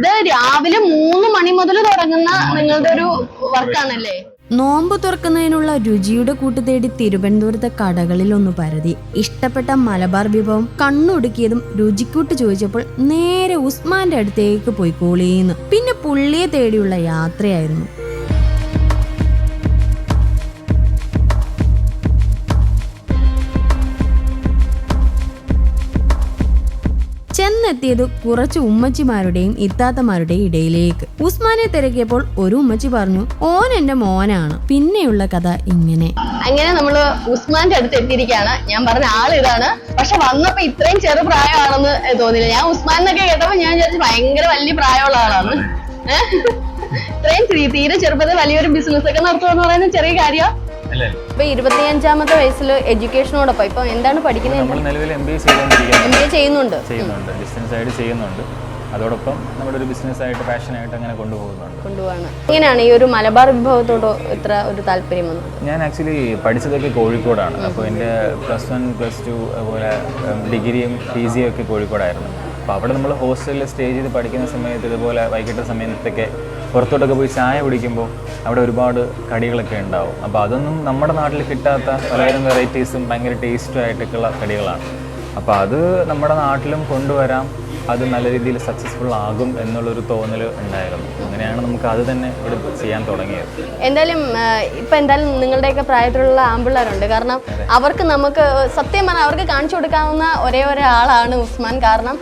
ഇത് രാവിലെ മൂന്ന് മണി മുതൽ തുടങ്ങുന്ന നിങ്ങളുടെ ഒരു വർക്കാണല്ലേ? നോമ്പ് തുറക്കുന്നതിനുള്ള രുചിയുടെ കൂട്ട് തേടി തിരുവനന്തപുരത്തെ കടകളിൽ ഒന്ന് പരതി. ഇഷ്ടപ്പെട്ട മലബാർ വിഭവം കണ്ണുടുക്കിയതും രുചിക്കൂട്ട് ചോദിച്ചപ്പോൾ നേരെ ഉസ്മാന്റെ അടുത്തേക്ക് പോയി കോളിയുന്നു പിന്നെ പുള്ളിയെ തേടിയുള്ള യാത്രയായിരുന്നു. ചെന്നെത്തിയത് കുറച്ച് ഉമ്മച്ചിമാരുടെയും ഇത്താത്തമാരുടെയും ഇടയിലേക്ക്. ഉസ്മാനെ തിരക്കിയപ്പോൾ ഒരു ഉമ്മച്ചി പറഞ്ഞു ഓൻ എന്റെ മോനാണ്. പിന്നെയുള്ള കഥ ഇങ്ങനെ. അങ്ങനെ നമ്മൾ ഉസ്മാന്റെ അടുത്ത് എത്തിയിരിക്കുകയാണ്. ഞാൻ പറഞ്ഞ ആൾ ഇതാണ്. പക്ഷെ വന്നപ്പോ ഇത്രയും ചെറു പ്രായമാണെന്ന് തോന്നില്ല ഞാൻ ഉസ്മാൻ എന്നൊക്കെ കേട്ടപ്പോ ഞാൻ വിചാരിച്ചു ഭയങ്കര വലിയ പ്രായമുള്ള ആളാണ്? ഇത്രയും തീരെ ചെറുപ്പത്തിൽ വലിയൊരു ബിസിനസ് ഒക്കെ നടത്തുക എന്ന് പറയുന്നത് ചെറിയ കാര്യം ഇപ്പൊ ഇരുപത്തിയഞ്ചാമത്തെ വയസ്സിൽ എഡ്യൂക്കേഷനോടൊപ്പം ഇപ്പൊ എന്താണ് പഠിക്കുന്നത്? നമ്മൾ നിലവിൽ എം ബി എ ചെയ്തുകൊണ്ടിരിക്കുകയാണ്. എം ബി എ ചെയ്യുന്നുണ്ട്. ചെയ്യുന്നുണ്ട്. ഡിസ്റ്റൻസ് ആയിട്ട് ചെയ്യുന്നുണ്ട്. അതോടൊപ്പം നമ്മുടെ ഒരു ബിസിനസ് ആയിട്ട് പാഷനായിട്ട് അങ്ങനെ കൊണ്ടുപോകുന്നുണ്ട്. കൊണ്ടുപോകാണ് എങ്ങനെയാണ് ഈ ഒരു മലബാർ വിഭവത്തോട് ഇത്ര ഒരു താല്പര്യം വന്നത്? ഞാൻ ആക്ച്വലി പഠിച്ചതൊക്കെ കോഴിക്കോടാണ്. അപ്പോൾ എന്റെ പ്ലസ് വൺ പ്ലസ് ടു അതുപോലെ ഡിഗ്രിയും പി ജിയും ഒക്കെ കോഴിക്കോടായിരുന്നു. അപ്പോൾ അവിടെ നമ്മൾ ഹോസ്റ്റലിൽ സ്റ്റേ ചെയ്ത് പഠിക്കുന്ന സമയത്ത് ഇതുപോലെ വൈകിട്ട് സമയത്തൊക്കെ പുറത്തോട്ടൊക്കെ പോയി ചായ കുടിക്കുമ്പോൾ അവിടെ ഒരുപാട് കടികളൊക്കെ ഉണ്ടാവും. അപ്പോൾ അതൊന്നും നമ്മുടെ നാട്ടിൽ കിട്ടാത്ത പലതരം വെറൈറ്റീസും ഭയങ്കര ടേസ്റ്റും ആയിട്ടൊക്കെയുള്ള കടികളാണ്. അപ്പോൾ അത് നമ്മുടെ നാട്ടിലും കൊണ്ടുവരാം. അത് നല്ല രീതിയിൽ സക്സസ്ഫുൾ ആകും എന്നുള്ളൊരു തോന്നൽ ഉണ്ടായിരുന്നു. അങ്ങനെയാണ് നമുക്ക് അത് തന്നെ ഇവിടെ ചെയ്യാൻ തുടങ്ങിയത്. എന്തായാലും ഇപ്പം എന്തായാലും നിങ്ങളുടെയൊക്കെ പ്രായത്തിലുള്ള ആമ്പിള്ളേരുണ്ട് കാരണം അവർക്ക് നമുക്ക് സത്യം പറഞ്ഞാൽ അവർക്ക് കാണിച്ചു കൊടുക്കാവുന്ന ഒരേ ഒരാളാണ് ഉസ്മാൻ. കാരണം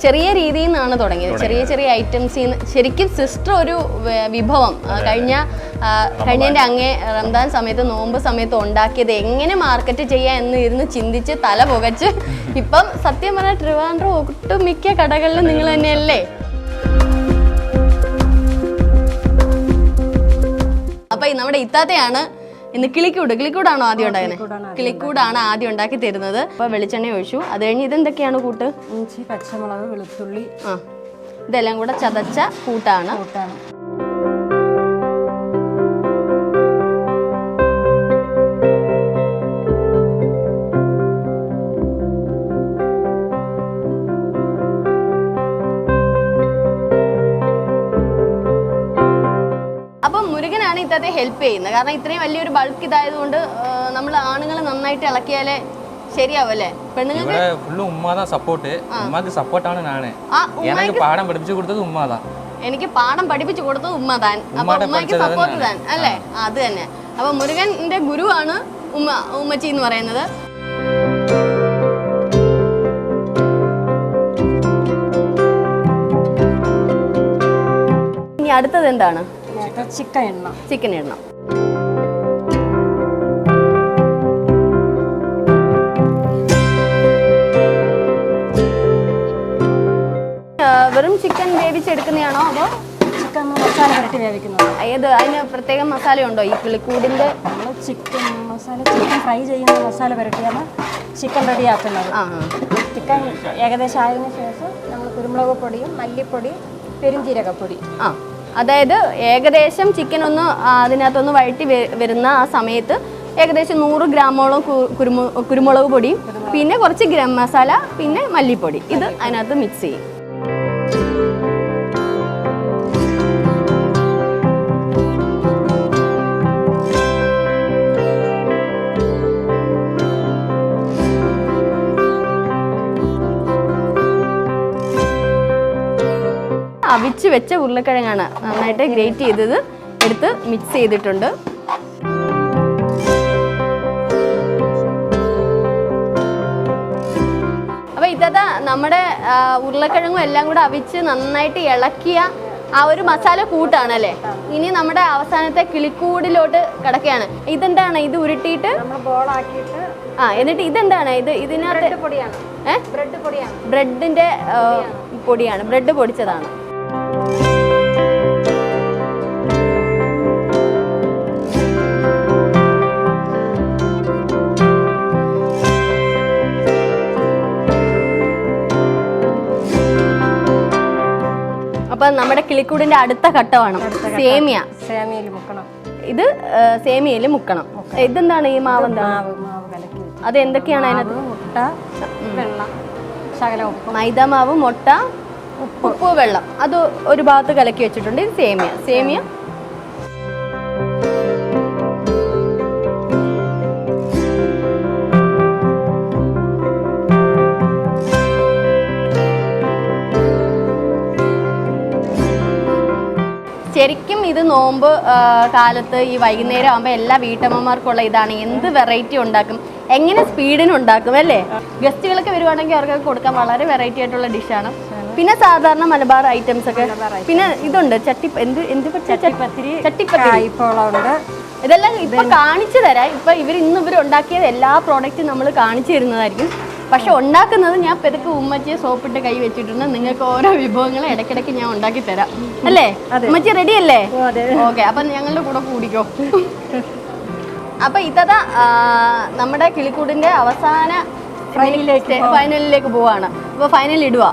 ചെറിയ രീതിയിൽ നിന്നാണ് തുടങ്ങിയത്. ചെറിയ ചെറിയ ഐറ്റംസിൽ നിന്ന് ശരിക്കും സിസ്റ്റർ ഒരു വിഭവം. കഴിഞ്ഞ കഴിഞ്ഞ ആ, അങ്ങേ റംദാൻ സമയത്ത് നോമ്പ് സമയത്ത് ഉണ്ടാക്കിയത് എങ്ങനെ മാർക്കറ്റ് ചെയ്യാം എന്ന് ഇരുന്ന് ചിന്തിച്ച് തല പുകച്ച് ഇപ്പം സത്യം പറഞ്ഞാൽ ട്രിവാൻഡ്രം ഒട്ടുമിക്ക കടകളിലും നിങ്ങൾ തന്നെയല്ലേ? അപ്പൊ നമ്മുടെ ഇത്താത്തയാണ് ഇന്ന് കിളിക്കൂട് കിളിക്കൂടാണോ ആദ്യം ഉണ്ടായത് കിളിക്കൂടാണ് ആദ്യം ഉണ്ടാക്കി തരുന്നത്. അപ്പൊ വെളിച്ചെണ്ണ ഒഴിച്ചു. അത് കഴിഞ്ഞ് ഇതെന്തൊക്കെയാണ് കൂട്ട്? ഇഞ്ചി പച്ചമുളക് വെളുത്തുള്ളി. ആ. ഇതെല്ലാം കൂടെ ചതച്ച കൂട്ടാണ്. കൂട്ടാണ്. ഇത്തത്തെ ഹെൽപ്പ് ചെയ്യുന്നത് കാരണം ഇത്രയും വലിയൊരു ബൾക്ക് ഇതായതുകൊണ്ട് നമ്മൾ ആണുങ്ങൾ നന്നായിട്ട് ഇളക്കിയാലേ ശരിയാവല്ലേ പെണ്ണുങ്ങൾക്ക് ഇവിടെ ഫുള്ള് ഉമ്മാതാ സപ്പോർട്ട് ഉമ്മാക്ക് സപ്പോർട്ടാണ് ഞാൻ. എനിക്ക് പാഠം പഠിപ്പിച്ചു കൊടുത്തത് ഉമ്മാതാ. എനിക്ക് പാഠം പഠിപ്പിച്ചു കൊടുത്തത് ഉമ്മ താൻ അപ്പൊ ഉമ്മയ്ക്ക് സപ്പോർട്ട് താൻ അല്ലേ? അത് തന്നെ. അപ്പൊ മുരുകന്റെ ഗുരുവാണ് ഉമ്മ ഉമ്മച്ചി എന്ന് പറയുന്നത്. ഇനി അടുത്തത് എന്താണ്? ചിക്കൻ എണ്ണ. ചിക്കൻ ഇടണം വെറും ചിക്കൻ വേവിച്ചെടുക്കുന്നതാണോ അതോ ചിക്കൻ മസാല പുരട്ടി വേവിക്കുന്നത്? ഏത് അതിന് പ്രത്യേക മസാല ഉണ്ടോ ഈ കിളിക്കൂടിന്റെ നമ്മൾ ചിക്കൻ മസാല ചിക്കൻ ഫ്രൈ ചെയ്യുന്ന മസാല പുരട്ടിയാണ് ചിക്കൻ റെഡിയാക്കുന്നത്. ആ. ആ. ചിക്കൻ ഏകദേശം ആയതിനു ശേഷം നമ്മൾ കുരുമുളക് പൊടിയും മല്ലിപ്പൊടി പെരുംജീരകപ്പൊടി. ആ. അതായത് ഏകദേശം ചിക്കൻ ഒന്ന് അതിനകത്തൊന്ന് വഴറ്റി വരുന്ന ആ സമയത്ത് ഏകദേശം നൂറ് ഗ്രാമോളം കുരുമുളക് പൊടിയും പിന്നെ കുറച്ച് ഗരം മസാല പിന്നെ മല്ലിപ്പൊടി. ഇത് അതിനകത്ത് മിക്സ് ചെയ്യും. അവിച്ച് വെച്ച ഉരുളക്കിഴങ്ങാണ് നന്നായിട്ട് ഗ്രേറ്റ് ചെയ്തത്. എടുത്ത് മിക്സ് ചെയ്തിട്ടുണ്ട്. അപ്പൊ ഇതത് നമ്മുടെ ഉരുളക്കിഴങ്ങും എല്ലാം കൂടെ അവിച്ച് നന്നായിട്ട് ഇളക്കിയ ആ ഒരു മസാല കൂട്ടാണല്ലേ? ഇനി നമ്മുടെ അവസാനത്തെ കിളിക്കൂടിലോട്ട് കിടക്കുകയാണ്. ഇതെന്താണ്? ഇത് ഉരുട്ടിയിട്ട്? ആ എന്നിട്ട് ഇതെന്താണ്? ഇത് ഇതിനകത്ത് ബ്രെഡിന്റെ പൊടിയാണ്. ബ്രെഡ് പൊടിച്ചതാണ്. നമ്മുടെ കിളിക്കൂടിന്റെ അടുത്ത ഘട്ടമാണ്. സേമിയ. സേമിയയിൽ മുക്കണം. ഇത് സേമിയയിൽ മുക്കണം. ഇതെന്താണ് ഈ മാവ് എന്താണ്? അത് എന്തൊക്കെയാണ് അതിനകത്ത്? മുട്ട വെള്ളം ശകലം ഉപ്പ്. മൈദ മാവ് മുട്ട ഉപ്പ് വെള്ളം. അത് ഒരു ഭാഗത്ത് കലക്കി വെച്ചിട്ടുണ്ട്. ഇത് സേമിയ. സേമിയ ശരിക്കും ഇത് നോമ്പ് കാലത്ത് ഈ വൈകുന്നേരം ആകുമ്പോൾ എല്ലാ വീട്ടമ്മമാർക്കുള്ള ഇതാണ്. എന്ത് വെറൈറ്റി ഉണ്ടാക്കും? എങ്ങനെ സ്പീഡിന് ഉണ്ടാക്കും അല്ലേ? ഗസ്റ്റുകളൊക്കെ വരുവാണെങ്കിൽ അവർക്ക് കൊടുക്കാൻ വളരെ വെറൈറ്റി ആയിട്ടുള്ള ഡിഷാണ് പിന്നെ സാധാരണ മലബാർ ഐറ്റംസ് ഒക്കെ. പിന്നെ ഇതുണ്ട് ചട്ടി എന്ത് എന്ത് ചട്ടിപ്പത്തിരി ഇതെല്ലാം ഇപ്പൊ കാണിച്ചു തരാം. ഇപ്പൊ ഇവർ ഇന്ന് ഇവർ ഉണ്ടാക്കിയത് എല്ലാ പ്രോഡക്റ്റും നമ്മൾ കാണിച്ചു തരുന്നതായിരിക്കും. പക്ഷെ ഉണ്ടാക്കുന്നത് ഞാൻ പെരുക്ക് ഉമ്മച്ചിയെ സോപ്പിട്ട് കൈ വെച്ചിട്ടുണ്ട്. നിങ്ങൾക്ക് ഓരോ വിഭവങ്ങളും ഇടയ്ക്കിടയ്ക്ക് ഞാൻ ഉണ്ടാക്കി തരാം. അല്ലേ? ഉമ്മച്ചി റെഡി അല്ലേ? ഓക്കെ അപ്പൊ ഞങ്ങളുടെ കൂടെ കൂടിക്കോ. അപ്പൊ ഇതാ നമ്മുടെ കിളിക്കൂടിന്റെ അവസാന ഫൈനലിലേക്ക് പോവാണ്. അപ്പൊ ഫൈനൽ ഇടുക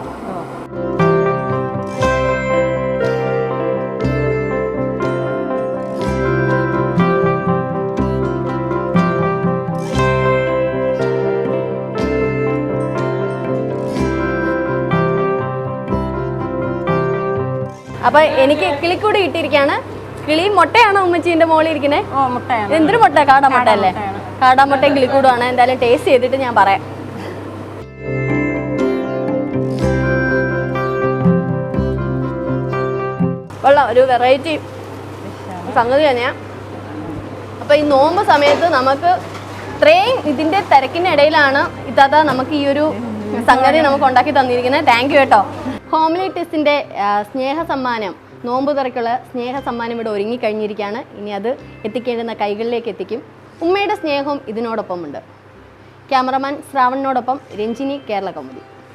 അപ്പൊ എനിക്ക് കിളി കൂടി കിട്ടിയിരിക്കാണ് കിളി മുട്ടയാണോ ഉമ്മച്ചീന്റെ മോളിൽ ഇരിക്കുന്നത് ഓ മുട്ടയാണ്. എന്തൊരു മുട്ട കാടാമുട്ട അല്ലേ കാടാമുട്ടയും കിളിക്കൂടുമാണ്. എന്തായാലും ടേസ്റ്റ് ചെയ്തിട്ട് ഞാൻ പറയാം. ഒരു വെറൈറ്റി സംഗതി തന്നെയാ. അപ്പൊ ഈ നോമ്പ് സമയത്ത് നമുക്ക് ഇത്രയും ഇതിന്റെ തിരക്കിന്റെ ഇടയിലാണ് ഇതാ നമുക്ക് ഈ ഒരു സംഗതി നമുക്ക് ഉണ്ടാക്കി തന്നിരിക്കുന്നത്. താങ്ക് യു കേട്ടോ. ഹോംലി ടെസ്റ്റിന്റെ സ്നേഹ സമ്മാനം നോമ്പ് തുറക്കുള്ള സ്നേഹ സമ്മാനം ഇവിടെ ഒരുങ്ങിക്കഴിഞ്ഞിരിക്കുകയാണ്. ഇനി അത് എത്തിക്കേണ്ടുന്ന കൈകളിലേക്ക് എത്തിക്കും. ഉമ്മയുടെ സ്നേഹവും ഇതിനോടൊപ്പമുണ്ട്. ക്യാമറമാൻ ശ്രാവണിനോടൊപ്പം രഞ്ജിനി കേരള കൗമുദി